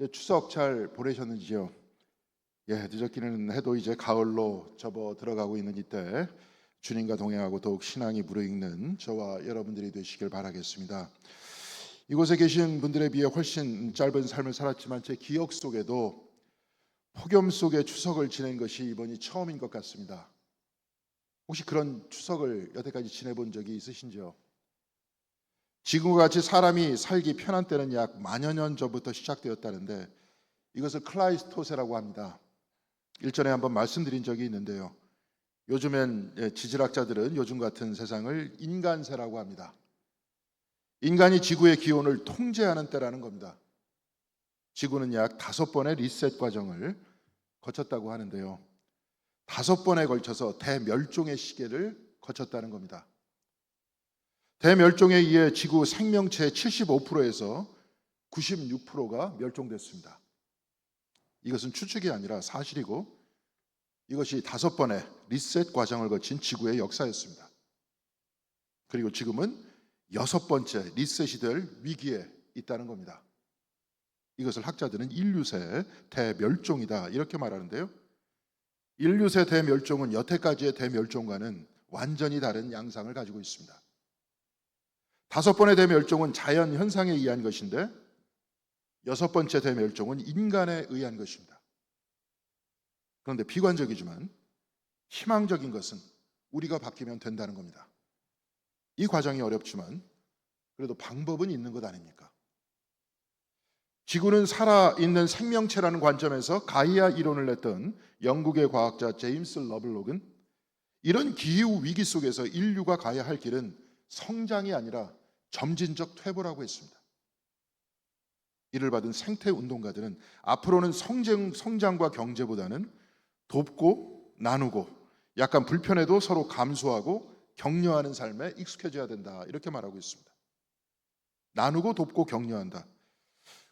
네, 추석 잘 보내셨는지요? 예, 늦었기는 해도 이제 가을로 접어 들어가고 있는 이때 주님과 동행하고 더욱 신앙이 무르익는 저와 여러분들이 되시길 바라겠습니다. 이곳에 계신 분들에 비해 훨씬 짧은 삶을 살았지만 제 기억 속에도 폭염 속에 추석을 지낸 것이 이번이 처음인 것 같습니다. 혹시 그런 추석을 여태까지 지내본 적이 있으신지요? 지금과 같이 사람이 살기 편한 때는 약 만여 년 전부터 시작되었다는데 이것을 클라이스토세라고 합니다. 일전에 한번 말씀드린 적이 있는데요. 요즘엔 예, 지질학자들은 요즘 같은 세상을 인간세라고 합니다. 인간이 지구의 기온을 통제하는 때라는 겁니다. 지구는 약 다섯 번의 리셋 과정을 거쳤다고 하는데요. 다섯 번에 걸쳐서 대멸종의 시계를 거쳤다는 겁니다. 대멸종에 의해 지구 생명체의 75%에서 96%가 멸종됐습니다. 이것은 추측이 아니라 사실이고 이것이 다섯 번의 리셋 과정을 거친 지구의 역사였습니다. 그리고 지금은 여섯 번째 리셋이 될 위기에 있다는 겁니다. 이것을 학자들은 인류세 대멸종이다 이렇게 말하는데요. 인류세 대멸종은 여태까지의 대멸종과는 완전히 다른 양상을 가지고 있습니다. 다섯 번의 대멸종은 자연 현상에 의한 것인데 여섯 번째 대멸종은 인간에 의한 것입니다. 그런데 비관적이지만 희망적인 것은 우리가 바뀌면 된다는 겁니다. 이 과정이 어렵지만 그래도 방법은 있는 것 아닙니까? 지구는 살아있는 생명체라는 관점에서 가이아 이론을 냈던 영국의 과학자 제임스 러블록은 이런 기후 위기 속에서 인류가 가야 할 길은 성장이 아니라 점진적 퇴보라고 했습니다. 이를 받은 생태 운동가들은 앞으로는 성장, 성장과 경제보다는 돕고 나누고 약간 불편해도 서로 감수하고 격려하는 삶에 익숙해져야 된다. 이렇게 말하고 있습니다. 나누고 돕고 격려한다.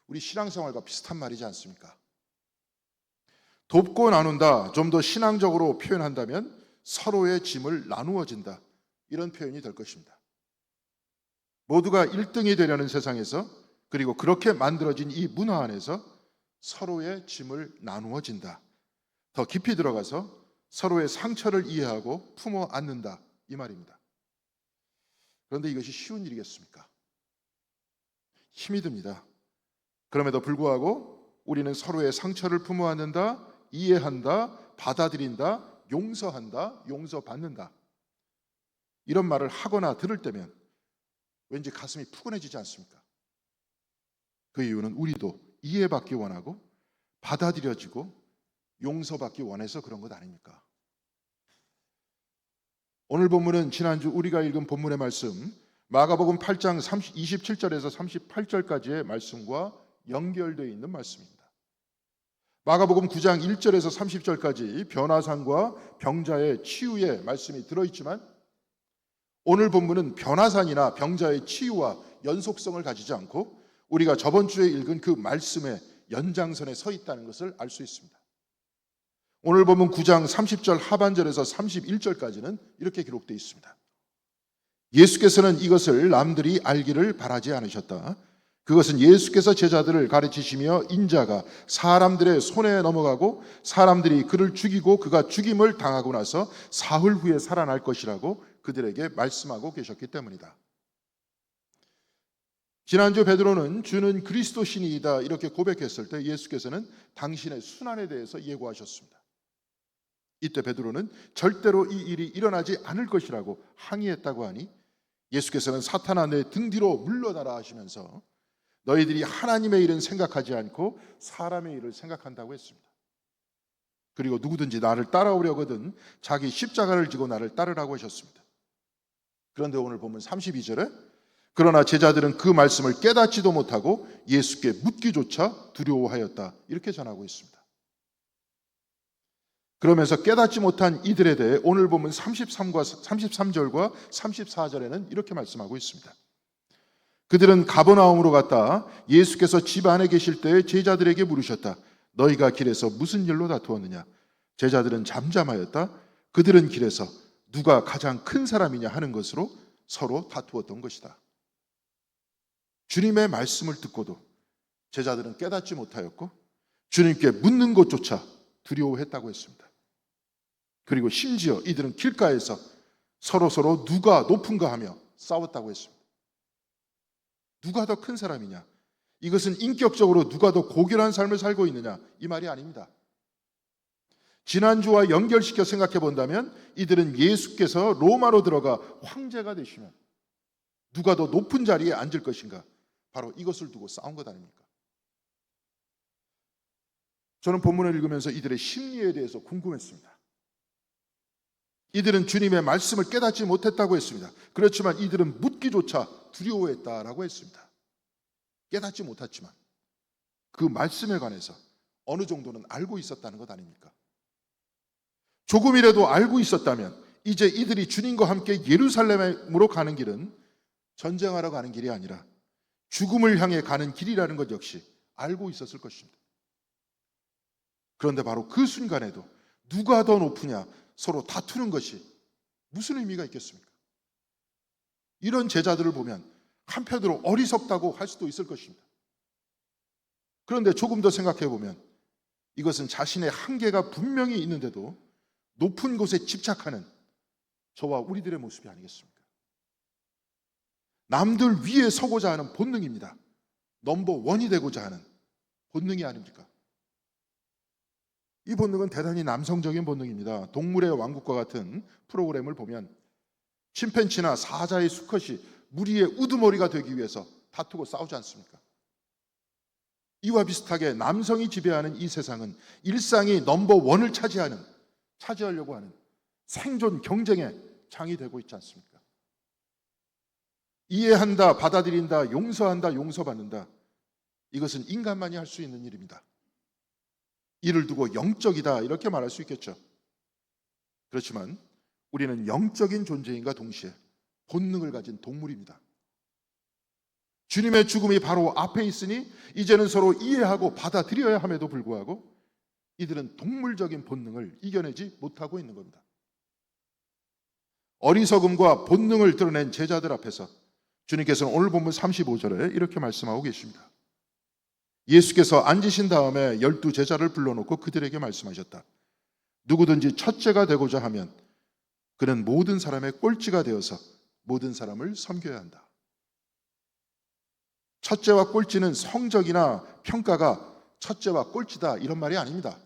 우리 신앙생활과 비슷한 말이지 않습니까? 돕고 나눈다. 좀 더 신앙적으로 표현한다면 서로의 짐을 나누어진다. 이런 표현이 될 것입니다. 모두가 1등이 되려는 세상에서 그리고 그렇게 만들어진 이 문화 안에서 서로의 짐을 나누어진다. 더 깊이 들어가서 서로의 상처를 이해하고 품어 안는다. 이 말입니다. 그런데 이것이 쉬운 일이겠습니까? 힘이 듭니다. 그럼에도 불구하고 우리는 서로의 상처를 품어 안는다, 이해한다, 받아들인다, 용서한다, 용서받는다. 이런 말을 하거나 들을 때면 왠지 가슴이 푸근해지지 않습니까? 그 이유는 우리도 이해받기 원하고 받아들여지고 용서받기 원해서 그런 것 아닙니까? 오늘 본문은 지난주 우리가 읽은 본문의 말씀 마가복음 8장 30, 27절에서 38절까지의 말씀과 연결되어 있는 말씀입니다. 마가복음 9장 1절에서 30절까지 변화산과 병자의 치유의 말씀이 들어있지만 오늘 본문은 변화산이나 병자의 치유와 연속성을 가지지 않고 우리가 저번 주에 읽은 그 말씀의 연장선에 서 있다는 것을 알 수 있습니다. 오늘 본문 9장 30절 하반절에서 31절까지는 이렇게 기록되어 있습니다. 예수께서는 이것을 남들이 알기를 바라지 않으셨다. 그것은 예수께서 제자들을 가르치시며 인자가 사람들의 손에 넘어가고 사람들이 그를 죽이고 그가 죽임을 당하고 나서 사흘 후에 살아날 것이라고 그들에게 말씀하고 계셨기 때문이다. 지난주 베드로는 주는 그리스도 신이다 이렇게 고백했을 때 예수께서는 당신의 순환에 대해서 예고하셨습니다. 이때 베드로는 절대로 이 일이 일어나지 않을 것이라고 항의했다고 하니 예수께서는 사탄아 내 등 뒤로 물러나라 하시면서 너희들이 하나님의 일은 생각하지 않고 사람의 일을 생각한다고 했습니다. 그리고 누구든지 나를 따라오려거든 자기 십자가를 지고 나를 따르라고 하셨습니다. 그런데 오늘 보면 32절에 그러나 제자들은 그 말씀을 깨닫지도 못하고 예수께 묻기조차 두려워하였다. 이렇게 전하고 있습니다. 그러면서 깨닫지 못한 이들에 대해 오늘 보면 33과 33절과 34절에는 이렇게 말씀하고 있습니다. 그들은 가버나움으로 갔다 예수께서 집 안에 계실 때 제자들에게 물으셨다. 너희가 길에서 무슨 일로 다투었느냐? 제자들은 잠잠하였다. 그들은 길에서 누가 가장 큰 사람이냐 하는 것으로 서로 다투었던 것이다. 주님의 말씀을 듣고도 제자들은 깨닫지 못하였고 주님께 묻는 것조차 두려워했다고 했습니다. 그리고 심지어 이들은 길가에서 서로 서로 누가 높은가 하며 싸웠다고 했습니다. 누가 더 큰 사람이냐? 이것은 인격적으로 누가 더 고결한 삶을 살고 있느냐? 이 말이 아닙니다. 지난주와 연결시켜 생각해 본다면 이들은 예수께서 로마로 들어가 황제가 되시면 누가 더 높은 자리에 앉을 것인가? 바로 이것을 두고 싸운 것 아닙니까? 저는 본문을 읽으면서 이들의 심리에 대해서 궁금했습니다. 이들은 주님의 말씀을 깨닫지 못했다고 했습니다. 그렇지만 이들은 묻기조차 두려워했다라고 했습니다. 깨닫지 못했지만 그 말씀에 관해서 어느 정도는 알고 있었다는 것 아닙니까? 조금이라도 알고 있었다면 이제 이들이 주님과 함께 예루살렘으로 가는 길은 전쟁하러 가는 길이 아니라 죽음을 향해 가는 길이라는 것 역시 알고 있었을 것입니다. 그런데 바로 그 순간에도 누가 더 높으냐 서로 다투는 것이 무슨 의미가 있겠습니까? 이런 제자들을 보면 한편으로 어리석다고 할 수도 있을 것입니다. 그런데 조금 더 생각해 보면 이것은 자신의 한계가 분명히 있는데도 높은 곳에 집착하는 저와 우리들의 모습이 아니겠습니까? 남들 위에 서고자 하는 본능입니다. 넘버 원이 되고자 하는 본능이 아닙니까? 이 본능은 대단히 남성적인 본능입니다. 동물의 왕국과 같은 프로그램을 보면 침팬치나 사자의 수컷이 무리의 우두머리가 되기 위해서 다투고 싸우지 않습니까? 이와 비슷하게 남성이 지배하는 이 세상은 일상이 넘버 원을 차지하는 차지하려고 하는 생존 경쟁의 장이 되고 있지 않습니까? 이해한다, 받아들인다, 용서한다, 용서받는다. 이것은 인간만이 할 수 있는 일입니다. 이를 두고 영적이다 이렇게 말할 수 있겠죠. 그렇지만 우리는 영적인 존재인가 동시에 본능을 가진 동물입니다. 주님의 죽음이 바로 앞에 있으니 이제는 서로 이해하고 받아들여야 함에도 불구하고 이들은 동물적인 본능을 이겨내지 못하고 있는 겁니다. 어리석음과 본능을 드러낸 제자들 앞에서 주님께서는 오늘 본문 35절에 이렇게 말씀하고 계십니다. 예수께서 앉으신 다음에 열두 제자를 불러놓고 그들에게 말씀하셨다. 누구든지 첫째가 되고자 하면 그는 모든 사람의 꼴찌가 되어서 모든 사람을 섬겨야 한다. 첫째와 꼴찌는 성적이나 평가가 첫째와 꼴찌다 이런 말이 아닙니다.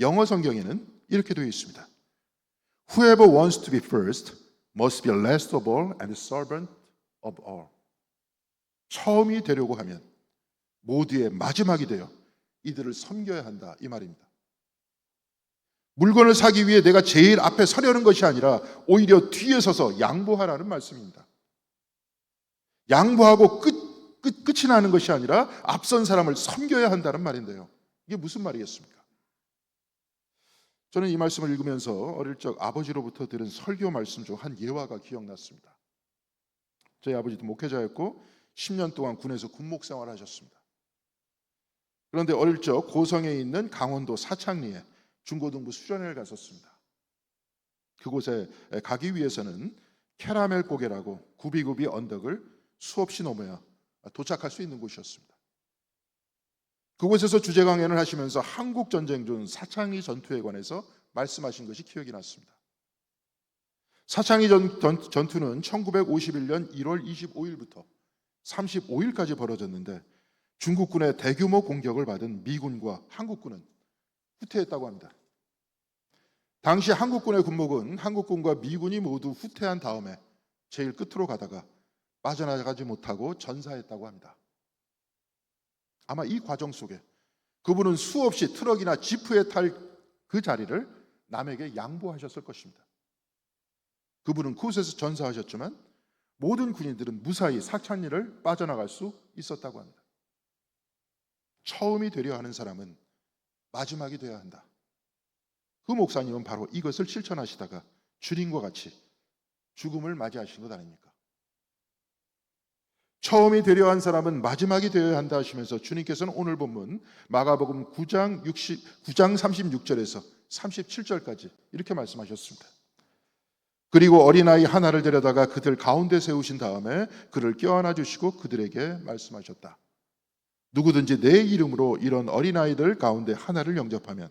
영어 성경에는 이렇게 되어 있습니다. Whoever wants to be first must be last of all and servant of all. 처음이 되려고 하면 모두의 마지막이 되어 이들을 섬겨야 한다 이 말입니다. 물건을 사기 위해 내가 제일 앞에 서려는 것이 아니라 오히려 뒤에 서서 양보하라는 말씀입니다. 양보하고 끝, 끝, 끝이 나는 것이 아니라 앞선 사람을 섬겨야 한다는 말인데요. 이게 무슨 말이겠습니까? 저는 이 말씀을 읽으면서 어릴 적 아버지로부터 들은 설교 말씀 중 한 예화가 기억났습니다. 저희 아버지도 목회자였고 10년 동안 군에서 군목 생활하셨습니다. 그런데 어릴 적 고성에 있는 강원도 사창리에 중고등부 수련회를 갔었습니다. 그곳에 가기 위해서는 캐러멜 고개라고 구비구비 언덕을 수없이 넘어야 도착할 수 있는 곳이었습니다. 그곳에서 주제 강연을 하시면서 한국 전쟁 중 사창리 전투에 관해서 말씀하신 것이 기억이 났습니다. 사창리 전, 전 투는 1951년 1월 25일부터 35일까지 벌어졌는데 중국군의 대규모 공격을 받은 미군과 한국군은 후퇴했다고 합니다. 당시 한국군의 군목은 한국군과 미군이 모두 후퇴한 다음에 제일 끝으로 가다가 빠져나가지 못하고 전사했다고 합니다. 아마 이 과정 속에 그분은 수없이 트럭이나 지프에 탈 그 자리를 남에게 양보하셨을 것입니다. 그분은 그곳에서 전사하셨지만 모든 군인들은 무사히 사찬리를 빠져나갈 수 있었다고 합니다. 처음이 되려 하는 사람은 마지막이 되어야 한다. 그 목사님은 바로 이것을 실천하시다가 주님과 같이 죽음을 맞이하신 것 아닙니까? 처음이 되려 한 사람은 마지막이 되어야 한다 하시면서 주님께서는 오늘 본문 마가복음 9장 60 9장 36절에서 37절까지 이렇게 말씀하셨습니다. 그리고 어린아이 하나를 데려다가 그들 가운데 세우신 다음에 그를 껴안아 주시고 그들에게 말씀하셨다. 누구든지 내 이름으로 이런 어린아이들 가운데 하나를 영접하면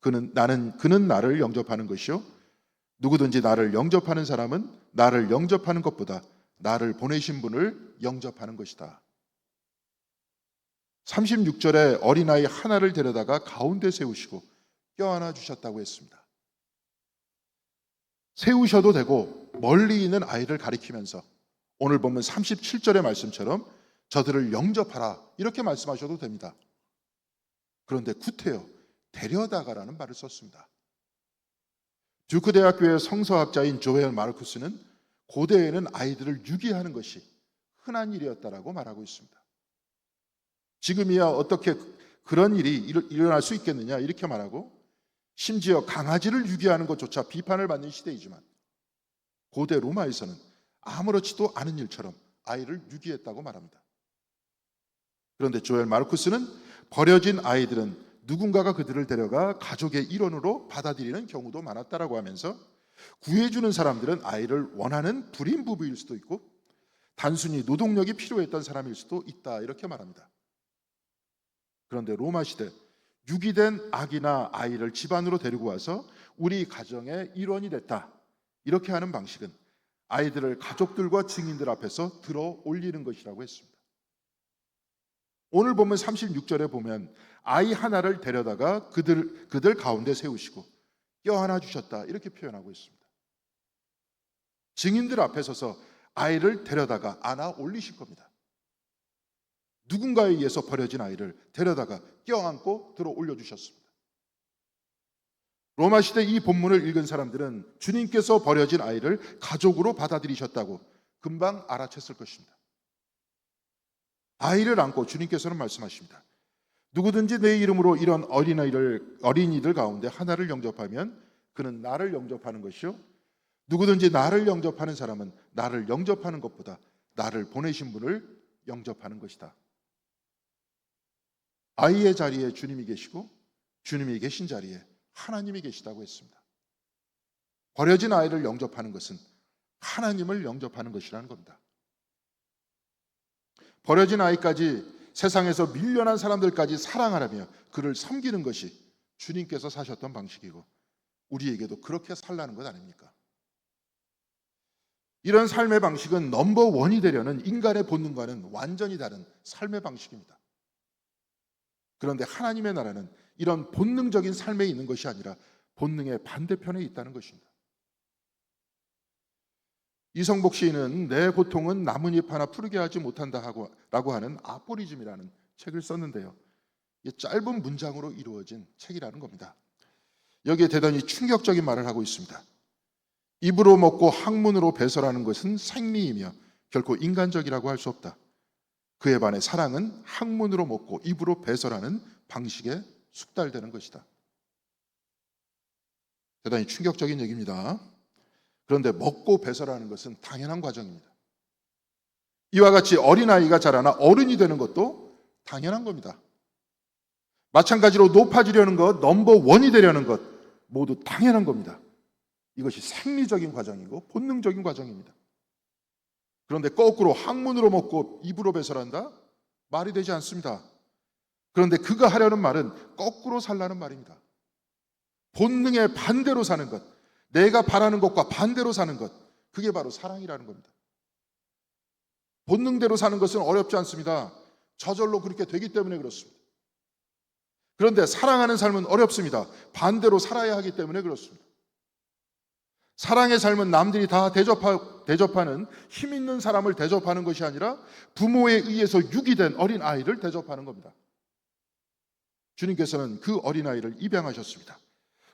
그는 나는 그는 나를 영접하는 것이요 누구든지 나를 영접하는 사람은 나를 영접하는 것보다 나를 보내신 분을 영접하는 것이다. 36절에 어린아이 하나를 데려다가 가운데 세우시고 껴안아 주셨다고 했습니다. 세우셔도 되고 멀리 있는 아이를 가리키면서 오늘 보면 37절의 말씀처럼 저들을 영접하라 이렇게 말씀하셔도 됩니다. 그런데 구태여 데려다가라는 말을 썼습니다. 듀크 대학교의 성서학자인 조엘 마르쿠스는 고대에는 아이들을 유기하는 것이 흔한 일이었다라고 말하고 있습니다. 지금이야 어떻게 그런 일이 일- 일어날 수 있겠느냐 이렇게 말하고 심지어 강아지를 유기하는 것조차 비판을 받는 시대이지만 고대 로마에서는 아무렇지도 않은 일처럼 아이를 유기했다고 말합니다. 그런데 조엘 마르쿠스는 버려진 아이들은 누군가가 그들을 데려가 가족의 일원으로 받아들이는 경우도 많았다라고 하면서 구해주는 사람들은 아이를 원하는 불임 부부일 수도 있고 단순히 노동력이 필요했던 사람일 수도 있다 이렇게 말합니다. 그런데 로마 시대 유기된 아기나 아이를 집안으로 데리고 와서 우리 가정의 일원이 됐다 이렇게 하는 방식은 아이들을 가족들과 증인들 앞에서 들어 올리는 것이라고 했습니다. 오늘 보면 36절에 보면 아이 하나를 데려다가 그들 그들 가운데 세우시고 껴안아 주셨다 이렇게 표현하고 있습니다. 증인들 앞에 서서 아이를 데려다가 안아 올리실 겁니다. 누군가에 의해서 버려진 아이를 데려다가 껴안고 들어 올려 주셨습니다. 로마 시대 이 본문을 읽은 사람들은 주님께서 버려진 아이를 가족으로 받아들이셨다고 금방 알아챘을 것입니다. 아이를 안고 주님께서는 말씀하십니다. 누구든지 내 이름으로 이런 어린아이를 어린이들 가운데 하나를 영접하면 그는 나를 영접하는 것이요 누구든지 나를 영접하는 사람은 나를 영접하는 것보다 나를 보내신 분을 영접하는 것이다. 아이의 자리에 주님이 계시고 주님이 계신 자리에 하나님이 계시다고 했습니다. 버려진 아이를 영접하는 것은 하나님을 영접하는 것이라는 겁니다. 버려진 아이까지 세상에서 밀려난 사람들까지 사랑하라며 그를 섬기는 것이 주님께서 사셨던 방식이고 우리에게도 그렇게 살라는 것 아닙니까? 이런 삶의 방식은 넘버 원이 되려는 인간의 본능과는 완전히 다른 삶의 방식입니다. 그런데 하나님의 나라는 이런 본능적인 삶에 있는 것이 아니라 본능의 반대편에 있다는 것입니다. 이성복 시인은 내 고통은 나뭇잎 하나 푸르게 하지 못한다 하고 라고 하는 아포리즘이라는 책을 썼는데요. 이 짧은 문장으로 이루어진 책이라는 겁니다. 여기에 대단히 충격적인 말을 하고 있습니다. 입으로 먹고 학문으로 배설하는 것은 생리이며 결코 인간적이라고 할 수 없다. 그에 반해 사랑은 학문으로 먹고 입으로 배설하는 방식에 숙달되는 것이다. 대단히 충격적인 얘기입니다. 그런데 먹고 배설하는 것은 당연한 과정입니다. 이와 같이 어린아이가 자라나 어른이 되는 것도 당연한 겁니다. 마찬가지로 높아지려는 것, 넘버 원이 되려는 것 모두 당연한 겁니다. 이것이 생리적인 과정이고 본능적인 과정입니다. 그런데 거꾸로 학문으로 먹고 입으로 배설한다? 말이 되지 않습니다. 그런데 그가 하려는 말은 거꾸로 살라는 말입니다. 본능의 반대로 사는 것, 내가 바라는 것과 반대로 사는 것, 그게 바로 사랑이라는 겁니다. 본능대로 사는 것은 어렵지 않습니다. 저절로 그렇게 되기 때문에 그렇습니다. 그런데 사랑하는 삶은 어렵습니다. 반대로 살아야 하기 때문에 그렇습니다. 사랑의 삶은 남들이 다 대접하, 대접하는 힘 있는 사람을 대접하는 것이 아니라 부모에 의해서 유기된 어린 아이를 대접하는 겁니다. 주님께서는 그 어린 아이를 입양하셨습니다.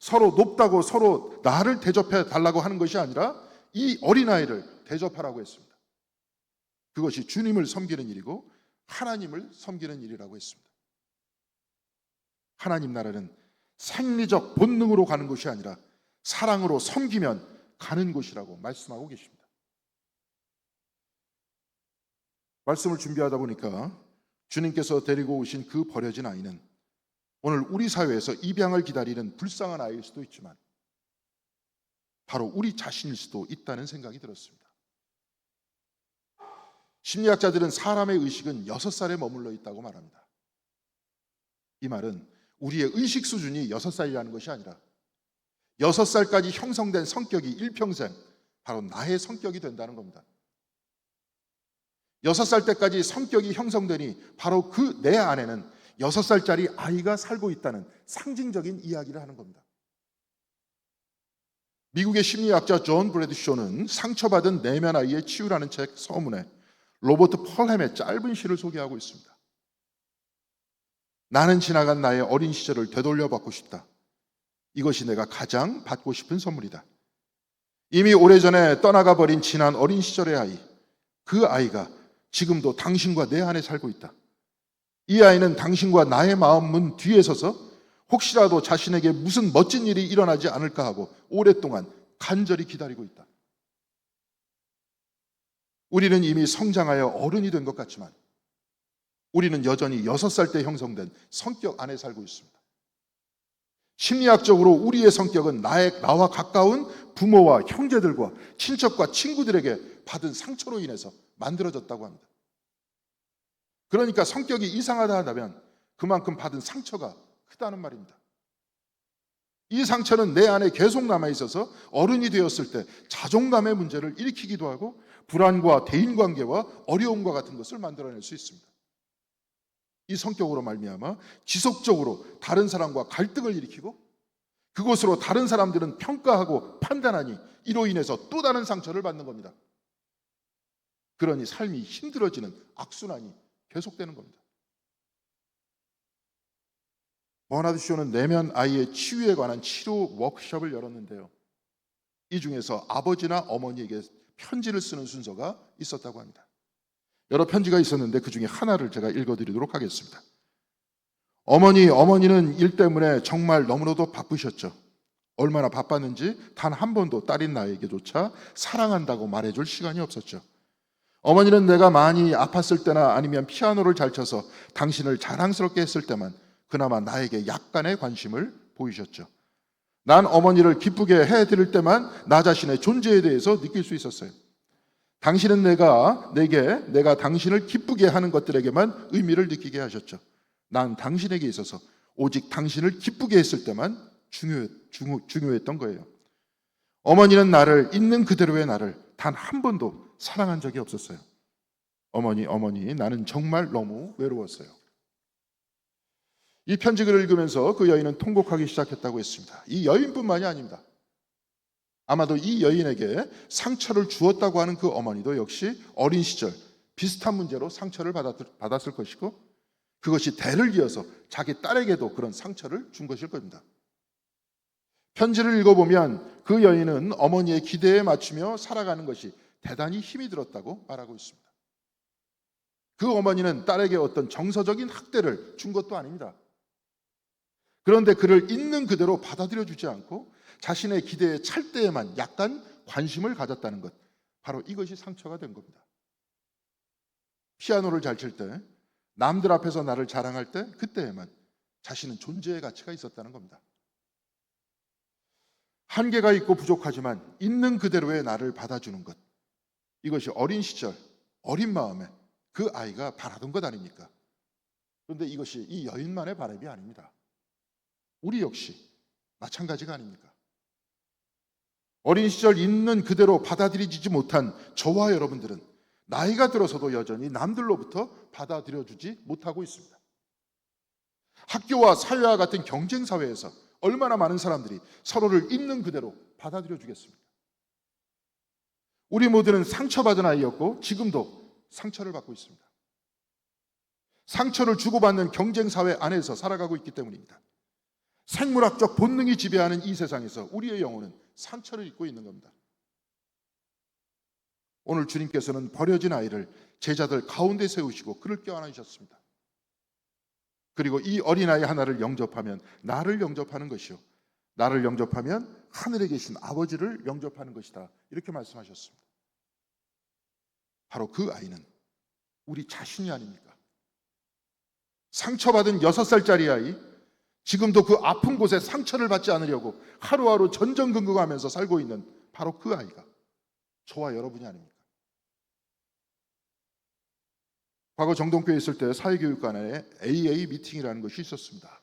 서로 높다고 서로 나를 대접해 달라고 하는 것이 아니라 이 어린 아이를 대접하라고 했습니다. 그것이 주님을 섬기는 일이고 하나님을 섬기는 일이라고 했습니다. 하나님 나라는 생리적 본능으로 가는 것이 아니라 사랑으로 섬기면 가는 곳이라고 말씀하고 계십니다. 말씀을 준비하다 보니까 주님께서 데리고 오신 그 버려진 아이는 오늘 우리 사회에서 입양을 기다리는 불쌍한 아이일 수도 있지만 바로 우리 자신일 수도 있다는 생각이 들었습니다. 심리학자들은 사람의 의식은 여섯 살에 머물러 있다고 말합니다. 이 말은 우리의 의식 수준이 여섯 살이라는 것이 아니라 여섯 살까지 형성된 성격이 일평생 바로 나의 성격이 된다는 겁니다. 여섯 살 때까지 성격이 형성되니 바로 그 내 안에는 여섯 살짜리 아이가 살고 있다는 상징적인 이야기를 하는 겁니다. 미국의 심리학자 존 브래드쇼는 상처받은 내면 아이의 치유라는 책 서문에 로버트 펄햄의 짧은 시를 소개하고 있습니다. 나는 지나간 나의 어린 시절을 되돌려 받고 싶다. 이것이 내가 가장 받고 싶은 선물이다. 이미 오래전에 떠나가 버린 지난 어린 시절의 아이, 그 아이가 지금도 당신과 내 안에 살고 있다. 이 아이는 당신과 나의 마음 문 뒤에 서서 혹시라도 자신에게 무슨 멋진 일이 일어나지 않을까 하고 오랫동안 간절히 기다리고 있다. 우리는 이미 성장하여 어른이 된 것 같지만 우리는 여전히 여섯 살때 형성된 성격 안에 살고 있습니다. 심리학적으로 우리의 성격은 나의, 나와 가까운 부모와 형제들과 친척과 친구들에게 받은 상처로 인해서 만들어졌다고 합니다. 그러니까 성격이 이상하다 하다면 그만큼 받은 상처가 크다는 말입니다. 이 상처는 내 안에 계속 남아 있어서 어른이 되었을 때 자존감의 문제를 일으키기도 하고 불안과 대인 관계와 어려움과 같은 것을 만들어낼 수 있습니다. 이 성격으로 말미암아 지속적으로 다른 사람과 갈등을 일으키고 그것으로 다른 사람들은 평가하고 판단하니 이로 인해서 또 다른 상처를 받는 겁니다. 그러니 삶이 힘들어지는 악순환이 계속되는 겁니다. 버나드 쇼는 내면 아이의 치유에 관한 치료 워크숍을 열었는데요. 이 중에서 아버지나 어머니에게 편지를 쓰는 순서가 있었다고 합니다. 여러 편지가 있었는데 그 중에 하나를 제가 읽어드리도록 하겠습니다. 어머니, 어머니는 일 때문에 정말 너무나도 바쁘셨죠. 얼마나 바빴는지 단 한 번도 딸인 나에게조차 사랑한다고 말해줄 시간이 없었죠. 어머니는 내가 많이 아팠을 때나 아니면 피아노를 잘 쳐서 당신을 자랑스럽게 했을 때만 그나마 나에게 약간의 관심을 보이셨죠. 난 어머니를 기쁘게 해드릴 때만 나 자신의 존재에 대해서 느낄 수 있었어요. 당신은 내가 내게 내가 당신을 기쁘게 하는 것들에게만 의미를 느끼게 하셨죠. 난 당신에게 있어서 오직 당신을 기쁘게 했을 때만 중요, 중요, 중요했던 거예요. 어머니는 나를 있는 그대로의 나를 단 한 번도 사랑한 적이 없었어요. 어머니, 어머니, 나는 정말 너무 외로웠어요. 이 편지글을 읽으면서 그 여인은 통곡하기 시작했다고 했습니다. 이 여인뿐만이 아닙니다. 아마도 이 여인에게 상처를 주었다고 하는 그 어머니도 역시 어린 시절 비슷한 문제로 상처를 받았을 것이고 그것이 대를 이어서 자기 딸에게도 그런 상처를 준 것일 겁니다. 편지를 읽어보면 그 여인은 어머니의 기대에 맞추며 살아가는 것이 대단히 힘이 들었다고 말하고 있습니다. 그 어머니는 딸에게 어떤 정서적인 학대를 준 것도 아닙니다. 그런데 그를 있는 그대로 받아들여 주지 않고 자신의 기대에 찰 때에만 약간 관심을 가졌다는 것. 바로 이것이 상처가 된 겁니다. 피아노를 잘 칠 때, 남들 앞에서 나를 자랑할 때, 그때에만 자신은 존재의 가치가 있었다는 겁니다. 한계가 있고 부족하지만 있는 그대로의 나를 받아주는 것. 이것이 어린 시절, 어린 마음에 그 아이가 바라던 것 아닙니까? 그런데 이것이 이 여인만의 바람이 아닙니다. 우리 역시 마찬가지가 아닙니까? 어린 시절 있는 그대로 받아들이지 못한 저와 여러분들은 나이가 들어서도 여전히 남들로부터 받아들여주지 못하고 있습니다. 학교와 사회와 같은 경쟁 사회에서 얼마나 많은 사람들이 서로를 있는 그대로 받아들여 주겠습니까? 우리 모두는 상처받은 아이였고 지금도 상처를 받고 있습니다. 상처를 주고받는 경쟁 사회 안에서 살아가고 있기 때문입니다. 생물학적 본능이 지배하는 이 세상에서 우리의 영혼은 상처를 입고 있는 겁니다. 오늘 주님께서는 버려진 아이를 제자들 가운데 세우시고 그를 껴안으셨습니다. 그리고 이 어린아이 하나를 영접하면 나를 영접하는 것이요. 나를 영접하면 하늘에 계신 아버지를 영접하는 것이다. 이렇게 말씀하셨습니다. 바로 그 아이는 우리 자신이 아닙니까? 상처받은 여섯 살짜리 아이, 지금도 그 아픈 곳에 상처를 받지 않으려고 하루하루 전전긍긍하면서 살고 있는 바로 그 아이가 저와 여러분이 아닙니까? 과거 정동교에 있을 때 사회교육관에 AA 미팅이라는 것이 있었습니다.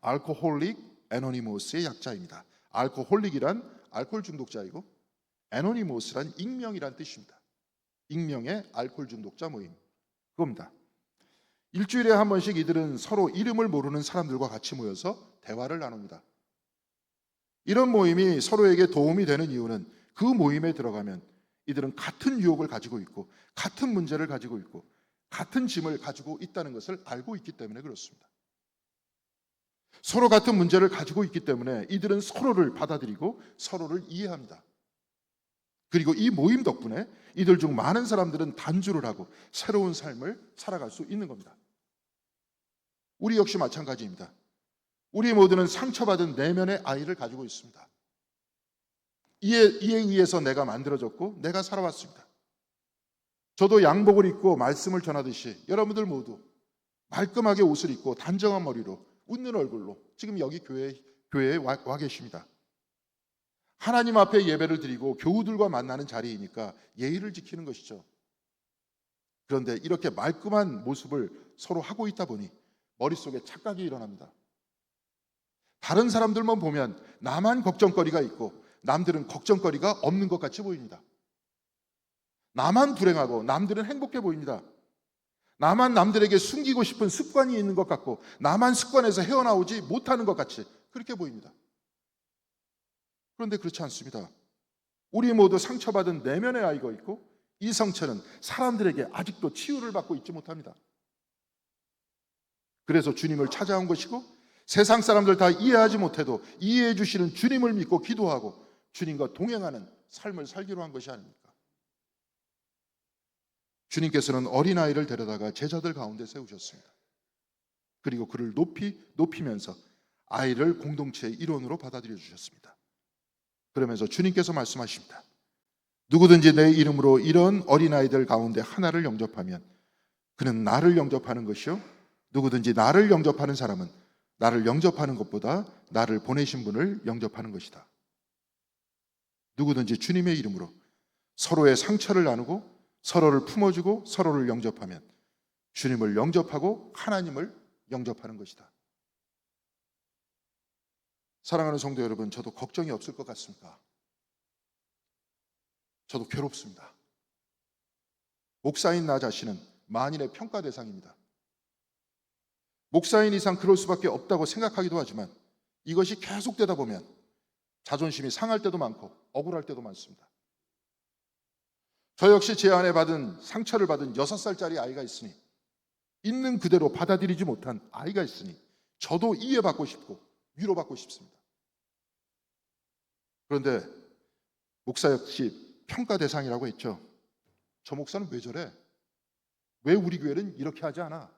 알코홀릭 애노니모스의 약자입니다. 알코홀릭이란 알코올 중독자이고 애노니모스란 익명이란 뜻입니다. 익명의 알코올 중독자 모임. 그겁니다. 일주일에 한 번씩 이들은 서로 이름을 모르는 사람들과 같이 모여서 대화를 나눕니다. 이런 모임이 서로에게 도움이 되는 이유는 그 모임에 들어가면 이들은 같은 유혹을 가지고 있고 같은 문제를 가지고 있고 같은 짐을 가지고 있다는 것을 알고 있기 때문에 그렇습니다. 서로 같은 문제를 가지고 있기 때문에 이들은 서로를 받아들이고 서로를 이해합니다. 그리고 이 모임 덕분에 이들 중 많은 사람들은 단주를 하고 새로운 삶을 살아갈 수 있는 겁니다. 우리 역시 마찬가지입니다. 우리 모두는 상처받은 내면의 아이를 가지고 있습니다. 이에, 이에 의해서 내가 만들어졌고 내가 살아왔습니다. 저도 양복을 입고 말씀을 전하듯이 여러분들 모두 말끔하게 옷을 입고 단정한 머리로 웃는 얼굴로 지금 여기 교회, 교회에 와, 와 계십니다. 하나님 앞에 예배를 드리고 교우들과 만나는 자리이니까 예의를 지키는 것이죠. 그런데 이렇게 말끔한 모습을 서로 하고 있다 보니 머릿속에 착각이 일어납니다. 다른 사람들만 보면 나만 걱정거리가 있고 남들은 걱정거리가 없는 것 같이 보입니다. 나만 불행하고 남들은 행복해 보입니다. 나만 남들에게 숨기고 싶은 습관이 있는 것 같고 나만 습관에서 헤어나오지 못하는 것 같이 그렇게 보입니다. 그런데 그렇지 않습니다. 우리 모두 상처받은 내면의 아이가 있고 이 상처는 사람들에게 아직도 치유를 받고 있지 못합니다. 그래서 주님을 찾아온 것이고 세상 사람들 다 이해하지 못해도 이해해 주시는 주님을 믿고 기도하고 주님과 동행하는 삶을 살기로 한 것이 아닙니까? 주님께서는 어린아이를 데려다가 제자들 가운데 세우셨습니다. 그리고 그를 높이 높이면서 아이를 공동체의 일원으로 받아들여 주셨습니다. 그러면서 주님께서 말씀하십니다. 누구든지 내 이름으로 이런 어린아이들 가운데 하나를 영접하면 그는 나를 영접하는 것이요. 누구든지 나를 영접하는 사람은 나를 영접하는 것보다 나를 보내신 분을 영접하는 것이다. 누구든지 주님의 이름으로 서로의 상처를 나누고 서로를 품어주고 서로를 영접하면 주님을 영접하고 하나님을 영접하는 것이다. 사랑하는 성도 여러분, 저도 걱정이 없을 것 같습니까? 저도 괴롭습니다. 목사인 나 자신은 만인의 평가 대상입니다. 목사인 이상 그럴 수밖에 없다고 생각하기도 하지만 이것이 계속되다 보면 자존심이 상할 때도 많고 억울할 때도 많습니다. 저 역시 제 안에 받은 상처를 받은 여섯 살짜리 아이가 있으니 있는 그대로 받아들이지 못한 아이가 있으니 저도 이해받고 싶고 위로받고 싶습니다. 그런데 목사 역시 평가 대상이라고 했죠. 저 목사는 왜 저래? 왜 우리 교회는 이렇게 하지 않아?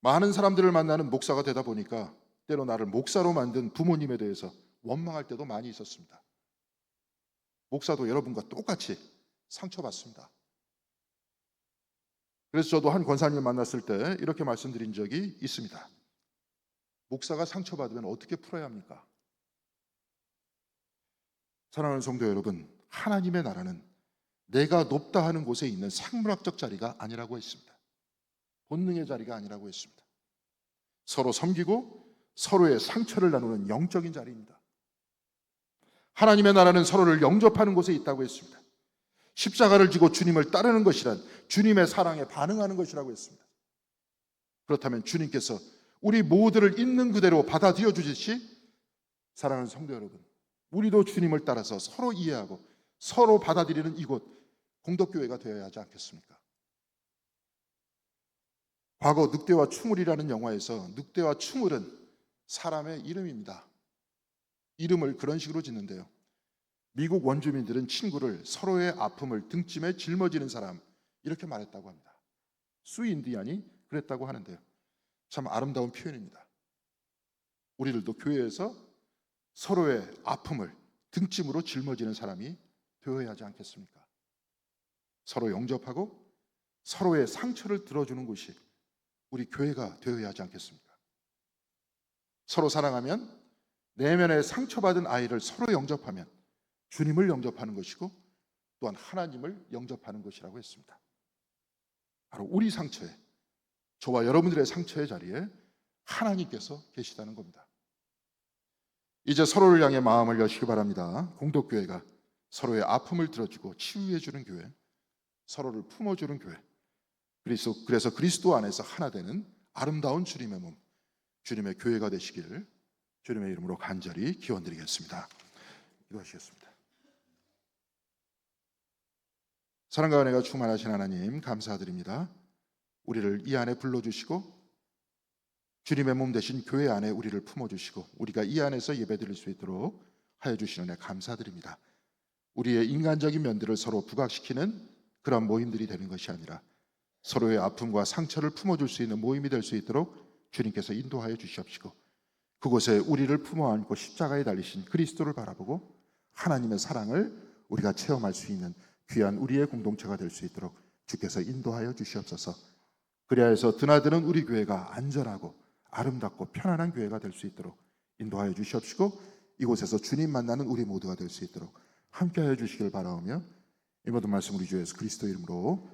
많은 사람들을 만나는 목사가 되다 보니까 때로 나를 목사로 만든 부모님에 대해서 원망할 때도 많이 있었습니다. 목사도 여러분과 똑같이 상처받습니다. 그래서 저도 한 권사님 만났을 때 이렇게 말씀드린 적이 있습니다. 목사가 상처받으면 어떻게 풀어야 합니까? 사랑하는 성도 여러분, 하나님의 나라는 내가 높다 하는 곳에 있는 생물학적 자리가 아니라고 했습니다. 본능의 자리가 아니라고 했습니다. 서로 섬기고 서로의 상처를 나누는 영적인 자리입니다. 하나님의 나라는 서로를 영접하는 곳에 있다고 했습니다. 십자가를 지고 주님을 따르는 것이란 주님의 사랑에 반응하는 것이라고 했습니다. 그렇다면 주님께서 우리 모두를 있는 그대로 받아들여 주듯이 사랑하는 성도 여러분, 우리도 주님을 따라서 서로 이해하고 서로 받아들이는 이곳 공덕교회가 되어야 하지 않겠습니까? 과거 늑대와 충울이라는 영화에서 늑대와 충울은 사람의 이름입니다. 이름을 그런 식으로 짓는데요. 미국 원주민들은 친구를 서로의 아픔을 등짐에 짊어지는 사람 이렇게 말했다고 합니다. 수 인디안이 그랬다고 하는데요. 참 아름다운 표현입니다. 우리들도 교회에서 서로의 아픔을 등짐으로 짊어지는 사람이 되어야 하지 않겠습니까? 서로 영접하고 서로의 상처를 들어주는 곳이 우리 교회가 되어야 하지 않겠습니까? 서로 사랑하면 내면에 상처받은 아이를 서로 영접하면 주님을 영접하는 것이고 또한 하나님을 영접하는 것이라고 했습니다. 바로 우리 상처에 저와 여러분들의 상처의 자리에 하나님께서 계시다는 겁니다. 이제 서로를 향해 마음을 여시기 바랍니다. 공덕교회가 서로의 아픔을 들어주고 치유해주는 교회, 서로를 품어주는 교회. 그래서, 그래서 그리스도 안에서 하나 되는 아름다운 주님의 몸, 주님의 교회가 되시길 주님의 이름으로 간절히 기원드리겠습니다. 기도하시겠습니다. 사랑과 은혜가 충만하신 하나님 감사드립니다. 우리를 이 안에 불러주시고 주님의 몸 대신 교회 안에 우리를 품어주시고 우리가 이 안에서 예배드릴 수 있도록 하여 주시는 애 감사드립니다. 우리의 인간적인 면들을 서로 부각시키는 그런 모임들이 되는 것이 아니라 서로의 아픔과 상처를 품어줄 수 있는 모임이 될 수 있도록 주님께서 인도하여 주시옵시고 그곳에 우리를 품어 안고 십자가에 달리신 그리스도를 바라보고 하나님의 사랑을 우리가 체험할 수 있는 귀한 우리의 공동체가 될 수 있도록 주께서 인도하여 주시옵소서. 그리하여서 드나드는 우리 교회가 안전하고 아름답고 편안한 교회가 될 수 있도록 인도하여 주시옵시고 이곳에서 주님 만나는 우리 모두가 될 수 있도록 함께하여 주시길 바라오며 이 모든 말씀 우리 주 예수 그리스도 이름으로